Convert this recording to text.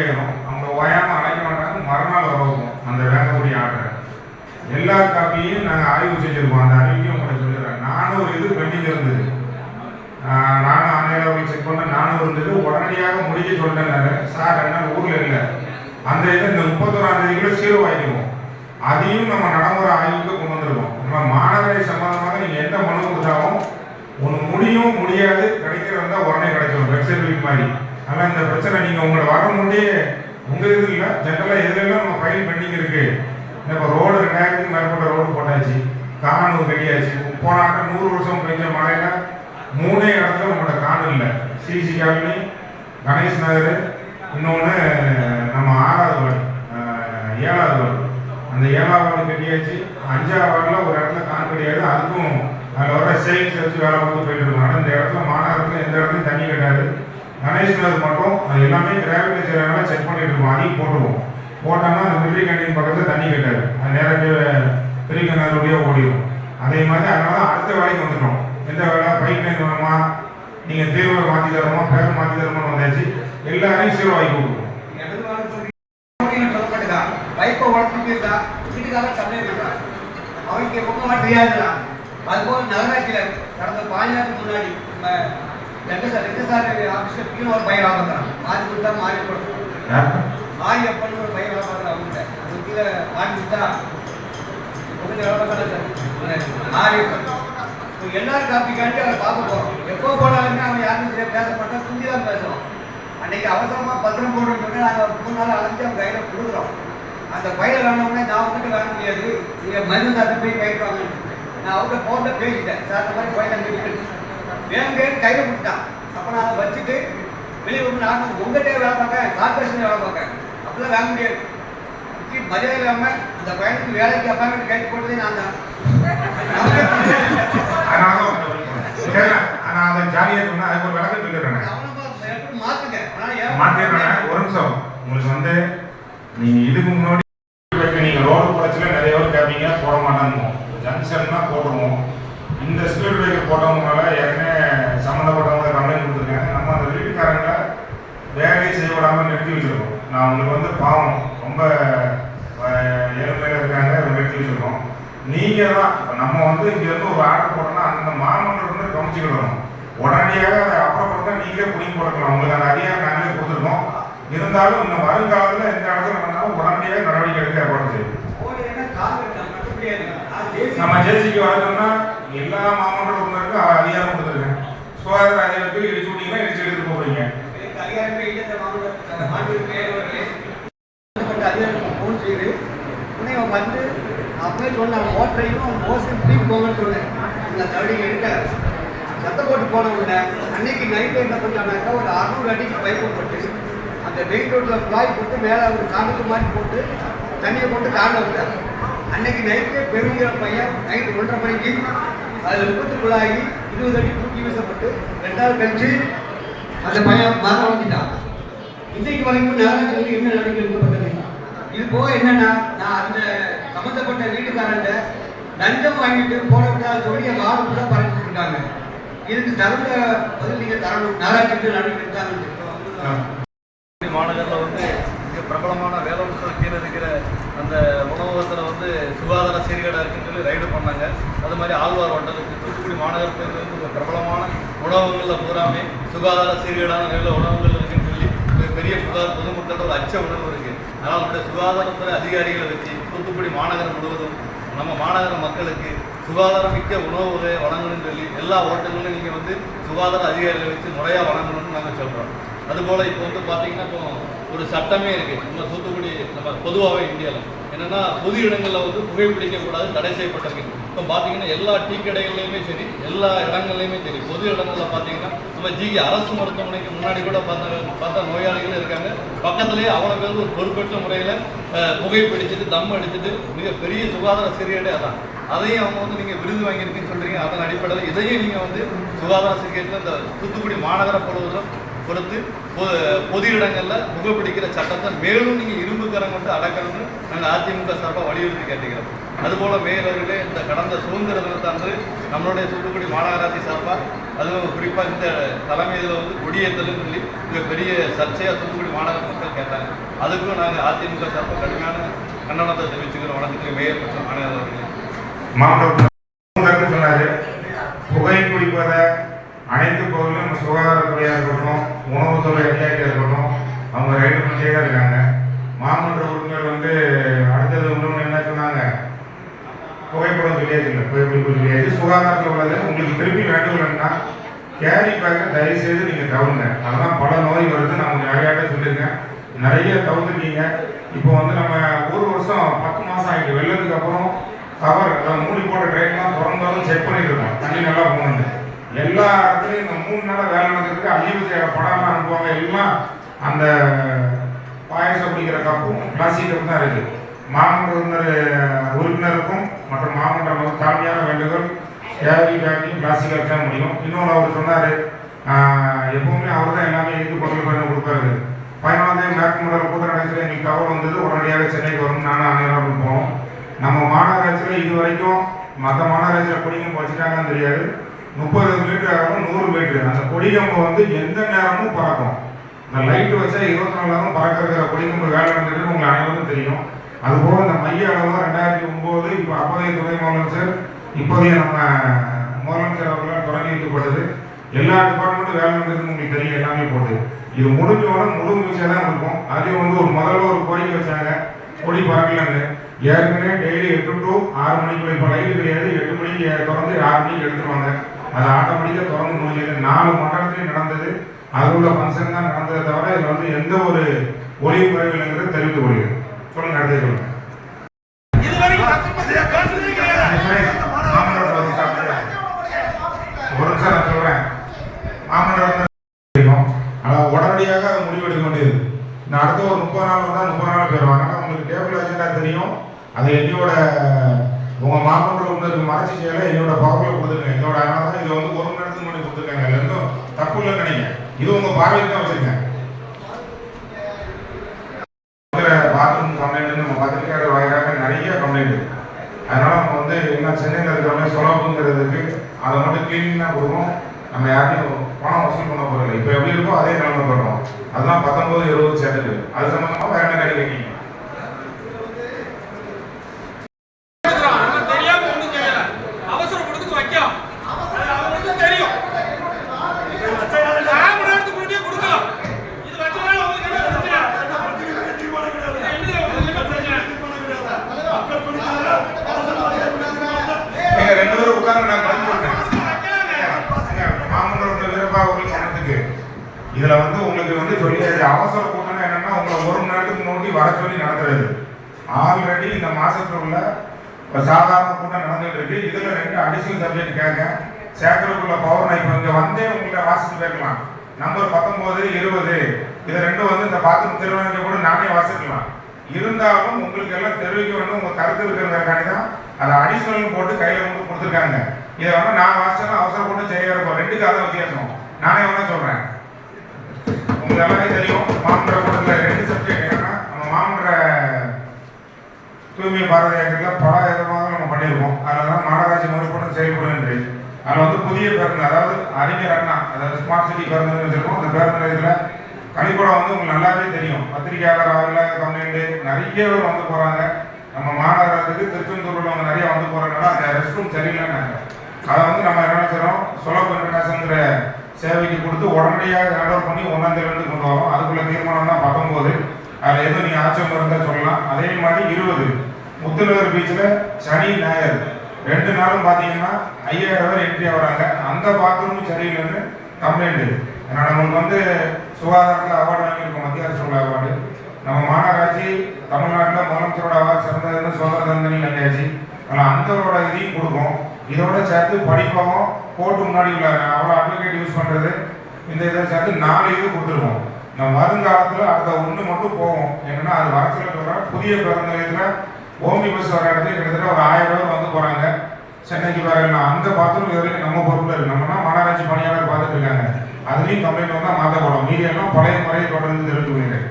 ஆயிரும் அவங்க ஓயாமல் அழைக்க மாட்டாங்க மறுநாள் வரவும் அந்த வேங்கக்கூடிய ஆட்டை. எல்லா காப்பியும் நாங்கள் ஆய்வு செஞ்சுருக்கோம். அந்த அறிவிக்கையும் உங்களுக்கு சொல்லிடுறேன். ஒரு இது பெண்டிங் இருந்தது. நானும் ஆணையாளர்கள் செக் பண்ண நானூறு இருந்தது உடனடியாக முடிக்க சொல்லிட்டேன்னாரு சார் என்ன ஊரில் இல்லை. அந்த இதை இந்த முப்பத்தோராம் தேதிக்குள்ள சீரோ ஆகிடுவோம் அதையும் நம்ம நடைமுறை ஆய்வுக்கு கொண்டு வந்திருக்கோம் நம்ம மாணவரை சம்பந்தமாக நீங்கள் எந்த மனு கொடுத்தாலும் ஒன்று முடியும் முடியாது கிடைக்கிறதா உடனே கிடைச்சிடும் பெட் சர்டிஃபிகேட் மாதிரி. ஆனால் இந்த பிரச்சனை நீங்கள் உங்களை வர முன்னே உங்கள் இது இல்லை. ஜென்ரலாக எதுலாம் நம்ம ஃபைல் பெண்டிங் இருக்கு? இப்போ ரோடு ரெண்டாயிரத்துக்கு மேற்பட்ட ரோடு போட்டாச்சு. காணு ரெடியாச்சு போன ஆட்டம் நூறு வருஷம் பெஞ்ச மழையில மூணே இடத்துல நம்மளோட காணு இல்லை. சிசி காலனி கணேஷ் நகர் இன்னொன்று நம்ம ஆறாவது வார்டு ஏழாவது வார்டு. அந்த ஏழாவது வார்டு கட்டியாச்சு. அஞ்சாவது வார்டில் ஒரு இடத்துல காண் கிடையாது. அதுக்கும் அதில் வர சேல்ஸ் வச்சு வேலை பார்த்து போயிட்டு இருக்கோம். ஆனால் இந்த இடத்துல மாநகரத்தில் எந்த இடத்துலையும் தண்ணி கிடையாது. கணேஷ் மட்டும் அது எல்லாமே கிராவிட்டி செய்யறதுனால செக் பண்ணிட்டு இருக்கோம். அதையும் போட்டுருவோம். போட்டோம்னா அந்த மிலிட்ரி கேண்டீன் பக்கத்தில் தண்ணி கட்டாது. அது நேரத்தில் பெரிய கிணறுடைய ஓடிடும் அதே மாதிரி அதனால அடுத்த வேலைக்கு வந்துடும் எந்த வேலை? பைப் லைன் வேணுமா நீங்கள் தீர்வை மாற்றி தரணுமா? பேர் மாற்றி தரணும்னு வந்தாச்சு. எல்லாரையும் சீரோ ஆகி கொடுக்கணும். சொல்லப்பட்டுதா பைப்பை உடச்சிட்டு இருக்கா வீட்டுக்காரர் கம்ப்ளைண்ட் பண்றான் அவனுக்கு முக்கமாக தெரியாதுதான் அதுபோல் நகராட்சியில் கடந்த பாஞ்சாத்துக்கு முன்னாடி ரெண்டு சார் ரெண்டு சார் ஆஃபீஸில் கீழே ஒரு பையன் வாங்குறான் மாறி கொடுத்தா மாறி யாருக்கு? மாறி அப்பன்னு ஒரு பையன் வாங்குறான் அவங்ககிட்ட அது கீழே மாறி கொடுத்தா உங்களுக்கு எவ்வளோ கணக்கு மாறி எல்லாரும் காப்பிக்காண்டி அதை பார்க்க போகிறோம் எப்போ போனாலுமே அவன் யாருக்கும் பேச மாட்டான் துண்டி தான் பேசுவோம் அன்னைக்கு அவசரமா பத்திரம் போடுறோம்னு நாங்கள் மூணு நாள் அழைச்சி அவங்க கையில் கொடுக்குறோம். அந்த பையில வேணும்னா நான் உங்ககிட்ட வாங்க முடியாது. நீங்கள் மருந்து சாப்பிட்டு போய் நான் அவங்க ஃபோனில் பேசிட்டேன். சார் இந்த மாதிரி பையில இருக்கு வேணுங்க கையில் கொடுத்தான். அப்போ நான் அதை வச்சுட்டு வெளியே வந்து நான் உங்கள்கிட்ட வேலை பார்க்க கார்பரேஷன் வேலை பார்க்க அப்படிலாம் வாங்க முடியாது. மரியாதை இல்லாமல் அந்த பையனுக்கு வேலைக்கு அப்பாயின்மெண்ட் கைட்டு போட்டதே நான் தான். அதை ஜாலியாக சொன்னேன் அதுக்கு ஒரு விளக்கம் சொல்லிடுறேன். மாற்றுங்க மாற்றிடுறேன் ஒரு நிமிஷம். உங்களுக்கு வந்து நீங்கள் இதுக்கு முன்னாடி வைக்க நீங்கள் ரோடு குறைச்சல நிறைய பேர் கேட்பீங்க போட மாட்டாங்க ஜங்ஷன்னா போட்டுருவோம் இந்த ஸ்பீட் பிரேக்கர் போட்டவங்களால ஏற்கனவே சம்மந்தப்பட்டவங்க கம்ப்ளைண்ட் கொடுத்துருக்காங்க நம்ம அந்த வீட்டுக்காரங்களை வேலையை செய்ய நிறுத்தி வச்சிருக்கோம். நான் உங்களுக்கு வந்து பாவம் ரொம்ப அஹ், ஏழ்மையில இருக்காங்க நிறுத்தி வச்சிருக்கோம். நீங்கள் தான் இப்ப நம்ம வந்து இங்கேருந்து ஒரு ஆர்டர் போட்டோம்னா அந்த மாமன்றம் வந்து கவனிச்சுக்கிடணும் உடனடியாக அதை அப்புறப்படுத்தா நீங்களே பிடிங்கி போட்டுக்கலாம். உங்களுக்கு அந்த அதிகாரம் நாங்களே கொடுத்துருக்கோம். இருந்தாலும் இந்த வருங்காலத்தில் எந்த இடத்துல நடந்தாலும் உடனடியாக நடவடிக்கை எடுக்க ஏற்பாடு செய்யும் நம்ம ஜேசிக்கு வரணும்னா எல்லா மாமன்ற உறுப்பினருக்கும் அதிகாரம் கொடுத்துருக்கேன். சுகாதார அதிகாரத்துக்கு இடிச்சு விட்டீங்கன்னா இடிச்சு எடுத்துட்டு போறீங்க. எனக்கு அதிகாரமே அதிகாரிகள் ஃபோன் செய்து உடனே அவன் வந்து அப்பவே சொன்ன ஓட்டரையும் அவன் மோசம் தூக்கி போங்கன்னு சொன்னேன். இந்த தவடிக்கை எடுக்கல சத்தம் போட்டு போன உடனே அன்னைக்கு நைட்டு என்ன பண்ணானாக்கா ஒரு அறுநூறு அடிக்கு பைப் போட்டு அந்த மெயின் ரோட்டில் குழாய் போட்டு மேலே ஒரு காட்டுக்கு மாதிரி போட்டு தண்ணியை போட்டு காலில் விட்டார் அன்னைக்கு நைட்டு பெருங்கிற பையன் நைட்டு ஒன்றரை மணிக்கு அதில் விபத்துக்குள்ளாகி இருபது அடி தூக்கி வீசப்பட்டு ரெண்டாவது கழிச்சு அந்த பையன் மரம் வளர்ந்துட்டான் இன்றைக்கு வரைக்கும் நகராட்சியில் என்ன நடவடிக்கை எடுக்கப்பட்டது? இது போக என்னன்னா நான் அந்த சம்பந்தப்பட்ட வீட்டுக்காரங்க லஞ்சம் வாங்கிட்டு போட விடாத சொல்லி வாரம் கூட ஃபுல்லாக இருக்காங்க. இதுக்கு தகுந்த பதில் நீங்கள் தரணும். நகராட்சிக்கு நடவடிக்கை எடுத்தாங்க மாநகரில் வந்து மிக பிரபலமான வேலவசம் கீழே இருக்கிற அந்த உணவகத்தில் வந்து சுகாதார சீர்கேடாக இருக்குன்னு சொல்லி ரைடு பண்ணாங்க. அது மாதிரி ஆழ்வார் வட்டத்துக்கு தூத்துக்குடி மாநகரத்தில் வந்து பிரபலமான உணவகங்களில் பூராமே சுகாதார சீர்கேடான நல்ல உணவுகள் பெரிய சுகாதார பொதுமக்களோட ஒரு அச்ச உணர்வு இருக்கு. அதனால் நம்முடைய சுகாதாரத்துறை அதிகாரிகளை வச்சு தூத்துக்குடி மாநகரம் முழுவதும் நம்ம மாநகர மக்களுக்கு சுகாதாரமிக்க உணவு வகையை வழங்கணும்னு சொல்லி எல்லா ஹோட்டல்களும் நீங்கள் வந்து சுகாதார அதிகாரிகளை வச்சு முறையாக வழங்கணும்னு நாங்கள் சொல்கிறோம் அதுபோல் இப்போ வந்து பார்த்தீங்கன்னா இப்போ ஒரு சட்டமே இருக்குது நம்ம தூத்துக்குடி நம்ம பொதுவாகவே இந்தியாவில் என்னென்னா பொது இடங்களில் வந்து புகைப்பிடிக்கக்கூடாது தடை செய்யப்பட்டிருக்கு. இப்போ பார்த்தீங்கன்னா எல்லா டீ கடைகள்லையுமே சரி எல்லா இடங்கள்லையுமே சரி பொது இடங்களில் பார்த்தீங்கன்னா நம்ம ஜிகி அரசு மருத்துவமனைக்கு முன்னாடி கூட பார்த்தா பார்த்தா நோயாளிகள் இருக்காங்க. பக்கத்துலேயே அவ்வளோ பேர் ஒரு பொறுப்பற்ற முறையில் புகைப்பிடிச்சிட்டு தம் அடிச்சுட்டு மிகப்பெரிய சுகாதார சீர்கேடே அதான். அதையும் அவங்க வந்து நீங்கள் விருது வாங்கியிருக்குன்னு சொல்கிறீங்க அதன் அடிப்படையில் இதையும் நீங்கள் வந்து சுகாதார சீர்கேட்டில் இந்த தூத்துக்குடி மாநகர பொழுதும் கொடுத்து பொ- பொது இடங்களில் புகைப்பிடிக்கிற சட்டத்தை மேலும் நீங்கள் இரும்பு கரம் கொண்டு அடக்கணும்னு நாங்கள் அதிமுக சார்பாக வலியுறுத்தி கேட்டுக்கிறோம். அதுபோல மேயர் இந்த கடந்த சுதந்திர தினத்தன்று நம்மளுடைய தூத்துக்குடி மாநகராட்சி சார்பாக அதுவும் குறிப்பாக இந்த தலைமையில் வந்து கொடியேற்றலும் சொல்லி மிக பெரிய சர்ச்சையாக தூத்துக்குடி மாநகர மக்கள் கேட்டாங்க. அதுக்கும் நாங்கள் அதிமுக சார்பாக கடுமையான கண்டனத்தை தெரிவிச்சுக்கிறோம். வணக்கத்துக்கு மேயர் மற்றும் மாநகரவர்களே மாவட்டம் சொன்னாரு. புகை குடிப்பதை அனைத்து பகுதிகளும் சுகாதாரத்துறையாக இருக்கட்டும் உணவுத்துறை அதிகாரியாக இருக்கட்டும் அவங்க ரைடு பண்ணிட்டே தான் இருக்காங்க மாமன்ற உறுப்பினர் வந்து அடுத்தது இன்னொன்று என்ன சொன்னாங்க? புகைப்படம் சொல்லியாச்சு இல்லை. புகைப்படம் சொல்லியாச்சு சுகாதாரத்தில் உள்ளது. உங்களுக்கு திருப்பி வேண்டுகோள்னா கேரி பேக்கை தயவு செய்து நீங்கள் தவிருங்க அதெல்லாம் பல நோய் வருது. நான் உங்களுக்கு நிறையாட்ட சொல்லியிருக்கேன். நிறைய தவிர்த்துருக்கீங்க இப்போ வந்து நம்ம ஒரு வருஷம் பத்து மாதம் ஆகிட்டு வெள்ளத்துக்கு அப்புறம் கவர் அதாவது மூடி போட்ட ட்ரெயின்லாம் திறந்தாலும் செக் பண்ணிட்டு இருக்கோம். தண்ணி நல்லா போகணுன்னு எல்லா இடத்துலையும் இந்த மூணு நாளாக வேலை நடந்ததுக்கு அழிவு படாமல் அனுப்புவாங்க. எல்லாம் அந்த பாயசம் குடிக்கிற கப்பும் பிளாஸ்டிக் கப்பு தான் இருக்குது மாமன்ற உறுப்பினருக்கும் மற்றும் மாமன்ற மக்கள் தாழ்மையான வேண்டுகோள் கேரி பேக்கிங் பிளாஸ்டிக் தான் முடியும். இன்னொன்று அவர் சொன்னார் எப்பவுமே அவர் தான் எல்லாமே இருந்து பொருள் பண்ணி கொடுப்பாரு பதினாலாம் தேதி மேற்கு முதல் கூட்ட நடத்துல எங்களுக்கு தகவல் வந்தது உடனடியாக சென்னைக்கு வரும் நானும் அனைவரும் போனோம். நம்ம மாநகராட்சியில் இது வரைக்கும் மற்ற மாநகராட்சியில் கொடிக்கம்பு வச்சுட்டாங்கன்னு தெரியாது. முப்பது மீட்டர் ஆகும் நூறு மீட்டர். அந்த கொடிகம்பு வந்து எந்த நேரமும் பறக்கும். இந்த லைட் வச்சா இருபத்தி நாலு நேரம் பறக்கிற கொடிக்கம்பு வேலை நடந்துட்டு உங்களுக்கு அனைவரும் தெரியும். அதுபோக இந்த மைய அளவு ரெண்டாயிரத்தி ஒம்பது இப்போ அப்போதைய துணை முதலமைச்சர் இப்போதைய நம்ம முதலமைச்சர் அவர்களால் தொடங்கி வைக்கப்பட்டது. எல்லா டிபார்ட்மெண்ட்டும் வேலை நடந்தது உங்களுக்கு தெரியும் எல்லாமே போட்டு. இது முடிஞ்சோட முழு முயற்சியாக தான் இருக்கும். அதுலேயும் வந்து ஒரு முதல்ல ஒரு கோரிக்கை வச்சாங்க. கொடி பறக்கலன்னு. ஏற்கனவே டெய்லி எட்டு டு ஆறு மணிக்கு இப்போ லைட்டு கிடையாது. எட்டு மணிக்கு திறந்து ஆறு மணிக்கு எடுத்துருவாங்க அது ஆட்டோமேட்டிக்காக திறந்து முடிஞ்சது. நாலு மண்டலத்துலேயும் நடந்தது. அது உள்ள ஃபங்க்ஷன் தான் நடந்ததை தவிர இதில் வந்து எந்த ஒரு ஒளிவு குறைவில்லைங்கிறது தெரிவித்துக் கொள்கிறேன். வந்து சாப்பிட்டு ஒரு நான் சொல்றேன். தெரியும். ஆனால் உடனடியாக அதை முடிவெடுக்க வேண்டியது. நான் அடுத்த ஒரு முப்பது நாள் வந்தால் முப்பது நாள் போயிடுவாங்க. ஆனால் உங்களுக்கு டேபிள் அஜெண்டா தெரியும். அது என்னோட உங்கள் மாமன்ற உங்களுக்கு மறைச்சி செய்யலை என்னோட பவரில் கொடுத்துருங்க. என்னோட அதனால தான் இதை வந்து ஒரு மணி நேரத்துக்கு முன்னாடி கொடுத்துருக்காங்க. இருந்தும் தப்பு இல்லைன்னு நினைக்கிறேன் இது உங்கள் பார்வைக்கு தான் வச்சுருக்கேன் பாத்ரூம் கம்ப்ளைண்ட் நம்ம பத்திரிக்கையாளர் வாயிலாக நிறைய கம்ப்ளைண்ட் அதனால என்ன சென்னையில் இருக்கிறவங்க சுலபங்கிறதுக்கு அதை மட்டும் கிளீனாக கொடுக்கணும். நம்ம யாரையும் பணம் வசூல் பண்ண போகிறோம் இப்போ எப்படி இருக்கோ அதே நிலைமை பண்ணுறோம் அதுதான் பத்தொம்போது இருபது சேனல் அது சம்மந்தமாக வேற என்ன கேள்வி கேட்கீங்க அவன் தெரியாம ஒண்ணும் செய்யல. அவசரப்படுறதுக்கு வைக்கலாம். அது அவனுக்கு தெரியும். அரை மணி நேரத்துக்கு முன்னாடியே கொடுக்கலாம். இது வச்சனால உங்களுக்கு என்ன பிரச்சனை? இது என்னது உங்களுக்கு என்ன பிரச்சனை? நீங்க நான் பதில் சொல்றேன் மாமன்ற வீரப்பா இதுல வந்து உங்களுக்கு வந்து சொல்லி அவசர கூட்டம் என்னன்னா உங்களை ஒரு மணி நேரத்துக்கு முன்னாடி வர சொல்லி நடத்துறது. ஆல்ரெடி இந்த மாசத்துல உள்ள சாதாரண கூட்டம் நடந்துட்டு இருக்கு. இதுல ரெண்டு அடிஷனல் சப்ஜெக்ட் கேட்க சேர்க்கறதுக்குள்ள பவர் நான் இப்போ இங்க வந்தே உங்களை வாசித்து கேட்கலாம். நம்பர் பத்தொன்பது இருபது. இது ரெண்டும் வந்து இந்த பாத்ரூம் திருவண்ணாமலை கூட நானே வாசிக்கலாம். இருந்தாலும் உங்களுக்கு எல்லாம் தெரிவிக்க வேண்டும் உங்க கருத்து இருக்கிறதுக்காண்டி தான் அதை அடிஷனல் போட்டு கையில கொண்டு கொடுத்துருக்காங்க. இதை வந்து நான் வாசிச்சா அவசர போட்டு செய்ய இருப்போம் ரெண்டுக்கு அதான் வித்தியாசம். நானே வேணா சொல்றேன். உங்களுக்கு எல்லாமே தெரியும். மாமன்ற கூட்டத்தில் ரெண்டு சப்ஜெக்ட் என்னன்னா நம்ம மாமன்ற தூய்மை பாரத இயக்கத்தில் பல விதமாக நம்ம பண்ணியிருக்கோம். அதில் தான் மாநகராட்சி முறைப்பட்டு செயல்படும் என்று. அதில் வந்து புதிய பேருந்து அதாவது அறிஞர் அண்ணா அதாவது ஸ்மார்ட் சிட்டி பேருந்து வச்சிருக்கோம். அந்த பேருந்து நிலையத்தில் கழிப்படம் வந்து உங்களுக்கு நல்லாவே தெரியும். பத்திரிகையாளர் அவர்கள் கம்ப்ளைண்ட் நிறைய பேர் வந்து போகிறாங்க நம்ம மாநகரத்துக்கு திருச்செந்தூரில் வந்து நிறைய வந்து போகிறதுனால அந்த ரெஸ்ட் ரூம் சரியில்லைன்னாங்க. அதை வந்து நம்ம என்ன செய்கிறோம் சுலப இன்டர்நேஷனுங்கிற சேவைக்கு கொடுத்து உடனடியாக ஹேண்ட் பண்ணி ஒன்றாம் கொண்டு வரோம். அதுக்குள்ள தீர்மானம் தான் பத்தொம்போது அதில் எதுவும் நீங்கள் ஆட்சேபம் இருந்தால் சொல்லலாம். அதே மாதிரி இருபது. முத்துநகர் பீச்சில் சனி ஞாயிறு. ரெண்டு நாளும் பார்த்தீங்கன்னா ஐயாயிரம் பேர் என்ட்ரி ஆகிறாங்க. அந்த பாத்ரூமும் சரியில்லைன்னு கம்ப்ளைண்ட் ஏன்னா நம்மளுக்கு வந்து சுகாதாரத்தில் அவார்டு வாங்கியிருக்கோம் மத்திய அரசோட அவார்டு. நம்ம மாநகராட்சி தமிழ்நாட்டில் முதலமைச்சரோட அவார்டு சிறந்ததுன்னு சுதந்திர தந்தனி வாங்கியாச்சு ஆனால் அந்தவரோட இதையும் கொடுக்கும். இதோட சேர்த்து படிப்பாகவும் கோர்ட்டு முன்னாடி உள்ள அவ்வளோ அட்வொகேட் யூஸ் பண்ணுறது இந்த இதை சேர்த்து நாலு இது கொடுத்துருவோம் நம்ம வருங்காலத்தில் அடுத்த ஒன்று மட்டும் போவோம் என்னென்னா அது வரச்சில் சொல்கிறேன் புதிய பிறந்த நிலையத்தில் ஓமி பஸ் வர இடத்துல கிட்டத்தட்ட ஒரு ஆயிரம் பேர் வந்து போகிறாங்க சென்னைக்கு வேற அந்த பாத்ரூம் இது வரைக்கும் நம்ம பொறுப்பில் இருக்கு. நம்மனா மாநகராட்சி பணியாளர் பார்த்துட்டு இருக்காங்க. அதுலேயும் கம்ப்ளைண்ட் வந்தால் மாற்றப்படும் மீதி எல்லாம் பழைய முறையை தொடர்ந்து தெரிவித்து கொள்கிறேன்.